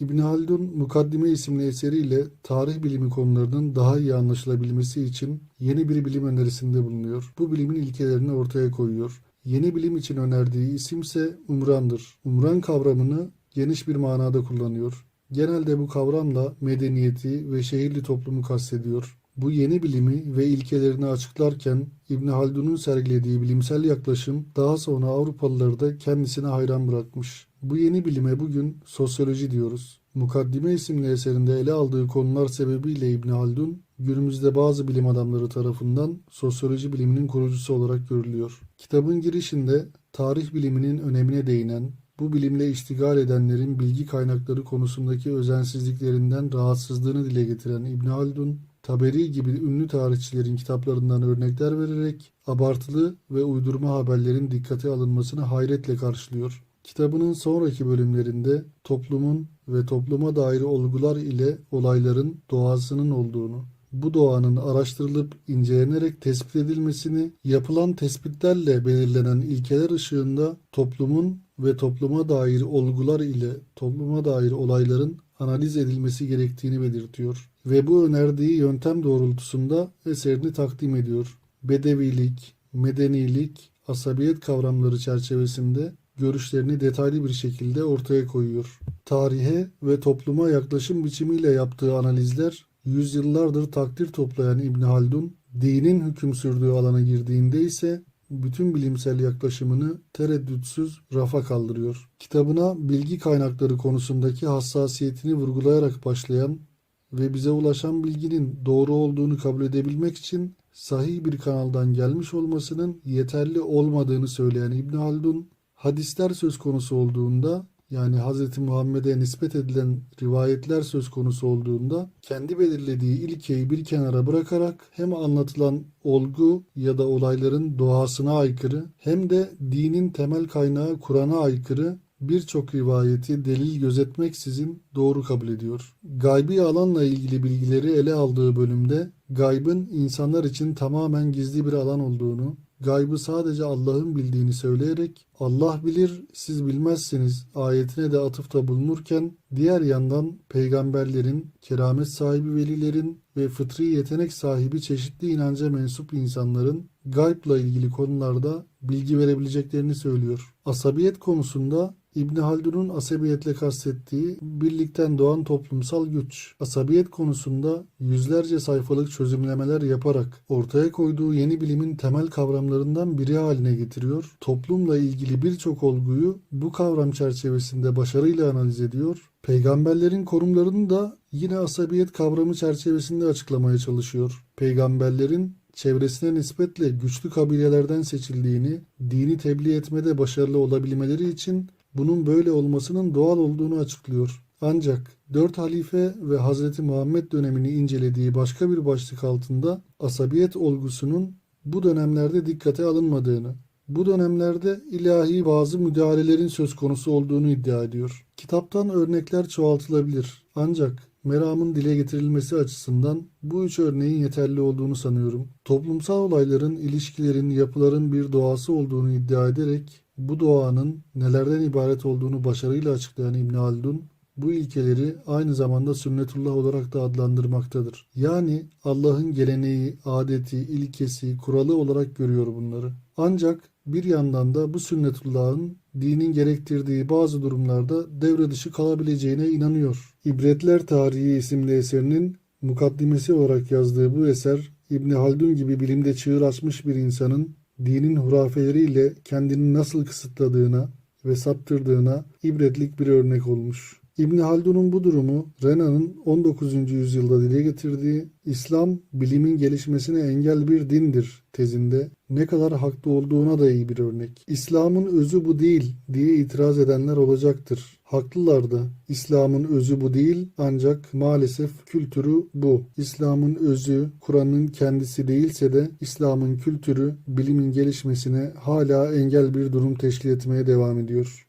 İbn Haldun Mukaddime isimli eseriyle tarih bilimi konularının daha iyi anlaşılabilmesi için yeni bir bilim önerisinde bulunuyor. Bu bilimin ilkelerini ortaya koyuyor. Yeni bilim için önerdiği isimse umrandır. Umran kavramını geniş bir manada kullanıyor. Genelde bu kavramla medeniyeti ve şehirli toplumu kastediyor. Bu yeni bilimi ve ilkelerini açıklarken İbn Haldun'un sergilediği bilimsel yaklaşım daha sonra Avrupalıları da kendisine hayran bırakmış. Bu yeni bilime bugün sosyoloji diyoruz. Mukaddime isimli eserinde ele aldığı konular sebebiyle İbn Haldun günümüzde bazı bilim adamları tarafından sosyoloji biliminin kurucusu olarak görülüyor. Kitabın girişinde tarih biliminin önemine değinen, bu bilimle iştigal edenlerin bilgi kaynakları konusundaki özensizliklerinden rahatsızlığını dile getiren İbn Haldun, Taberi gibi ünlü tarihçilerin kitaplarından örnekler vererek abartılı ve uydurma haberlerin dikkate alınmasını hayretle karşılıyor. Kitabının sonraki bölümlerinde toplumun ve topluma dair olgular ile olayların doğasının olduğunu, bu doğanın araştırılıp incelenerek tespit edilmesini, yapılan tespitlerle belirlenen ilkeler ışığında toplumun ve topluma dair olgular ile topluma dair olayların analiz edilmesi gerektiğini belirtiyor ve bu önerdiği yöntem doğrultusunda eserini takdim ediyor. Bedevilik, medenilik, asabiyet kavramları çerçevesinde görüşlerini detaylı bir şekilde ortaya koyuyor. Tarihe ve topluma yaklaşım biçimiyle yaptığı analizler yüzyıllardır takdir toplayan İbn Haldun, dinin hüküm sürdüğü alana girdiğinde ise bütün bilimsel yaklaşımını tereddütsüz rafa kaldırıyor. Kitabına bilgi kaynakları konusundaki hassasiyetini vurgulayarak başlayan ve bize ulaşan bilginin doğru olduğunu kabul edebilmek için sahih bir kanaldan gelmiş olmasının yeterli olmadığını söyleyen İbn Haldun, hadisler söz konusu olduğunda yani Hz. Muhammed'e nispet edilen rivayetler söz konusu olduğunda kendi belirlediği ilkeyi bir kenara bırakarak hem anlatılan olgu ya da olayların doğasına aykırı hem de dinin temel kaynağı Kur'an'a aykırı birçok rivayeti delil gözetmeksizin doğru kabul ediyor. Gaybi alanla ilgili bilgileri ele aldığı bölümde gaybın insanlar için tamamen gizli bir alan olduğunu, gaybı sadece Allah'ın bildiğini söyleyerek Allah bilir siz bilmezsiniz ayetine de atıfta bulunurken diğer yandan peygamberlerin, keramet sahibi velilerin ve fıtri yetenek sahibi çeşitli inanca mensup insanların gaybla ilgili konularda bilgi verebileceklerini söylüyor. Asabiyet konusunda İbn Haldun'un asabiyetle kastettiği birlikten doğan toplumsal güç. Asabiyet konusunda yüzlerce sayfalık çözümlemeler yaparak ortaya koyduğu yeni bilimin temel kavramlarından biri haline getiriyor. Toplumla ilgili birçok olguyu bu kavram çerçevesinde başarıyla analiz ediyor. Peygamberlerin korumlarını da yine asabiyet kavramı çerçevesinde açıklamaya çalışıyor. Peygamberlerin çevresine nispetle güçlü kabilelerden seçildiğini, dini tebliğ etmede başarılı olabilmeleri için bunun böyle olmasının doğal olduğunu açıklıyor. Ancak dört halife ve Hazreti Muhammed dönemini incelediği başka bir başlık altında asabiyet olgusunun bu dönemlerde dikkate alınmadığını, bu dönemlerde ilahi bazı müdahalelerin söz konusu olduğunu iddia ediyor. Kitaptan örnekler çoğaltılabilir. Ancak meramın dile getirilmesi açısından bu üç örneğin yeterli olduğunu sanıyorum. Toplumsal olayların, ilişkilerin, yapıların bir doğası olduğunu iddia ederek bu doğanın nelerden ibaret olduğunu başarıyla açıklayan İbn Haldun bu ilkeleri aynı zamanda sünnetullah olarak da adlandırmaktadır. Yani Allah'ın geleneği, adeti, ilkesi, kuralı olarak görüyor bunları. Ancak bir yandan da bu sünnetullahın dinin gerektirdiği bazı durumlarda devre dışı kalabileceğine inanıyor. İbretler Tarihi isimli eserinin mukaddimesi olarak yazdığı bu eser İbni Haldun gibi bilimde çığır açmış bir insanın dinin hurafeleriyle kendini nasıl kısıtladığına ve saptırdığına ibretlik bir örnek olmuş. İbni Haldun'un bu durumu Renan'ın 19. yüzyılda dile getirdiği İslam bilimin gelişmesine engel bir dindir tezinde ne kadar haklı olduğuna da iyi bir örnek. İslam'ın özü bu değil diye itiraz edenler olacaktır. Haklılar da. İslam'ın özü bu değil ancak maalesef kültürü bu. İslam'ın özü Kur'an'ın kendisi değilse de İslam'ın kültürü bilimin gelişmesine hala engel bir durum teşkil etmeye devam ediyor.